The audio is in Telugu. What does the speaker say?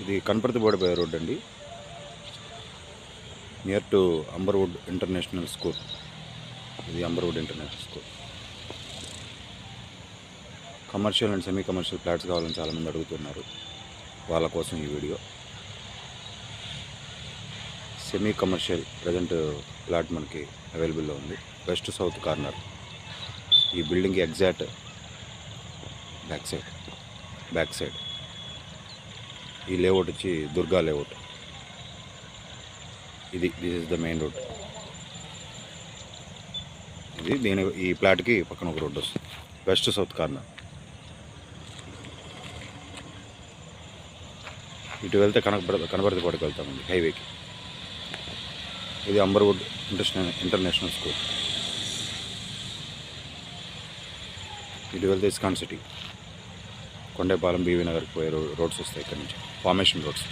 ఇది కనపర్తిబోడిపోయే రోడ్ అండి. Near to Amberwood international school ఇది Amberwood international school commercial and semi commercial flats కావాలని చాలామంది అడుగుతున్నారు. వాళ్ళ కోసం ఈ video. Semi commercial present flat మనకి అవైలబుల్లో ఉంది. వెస్ట్ సౌత్ కార్నర్ ఈ building exact back side back side ఈ లేఅవుట్ వచ్చి దుర్గా లేఅవుట్. ఇది this is the main road ఇది దీని ఈ ప్లాట్కి పక్కన ఒక రోడ్డు వస్తుంది. West south corner. ఇటు వెళ్తే కనపడ కనపర్తిపాటికి వెళ్తామండి హైవేకి. ఇది అంబర్వుడ్ ఇంటర్నేషనల్ ఇంటర్నేషనల్ స్కూల్. ఇటు వెళ్తే ఇస్కాన్ సిటీ. కొండేపాలెం బీవీ నగర్కి పోయే రోడ్స్ వస్తాయి ఇక్కడ నుంచి. Formation roads.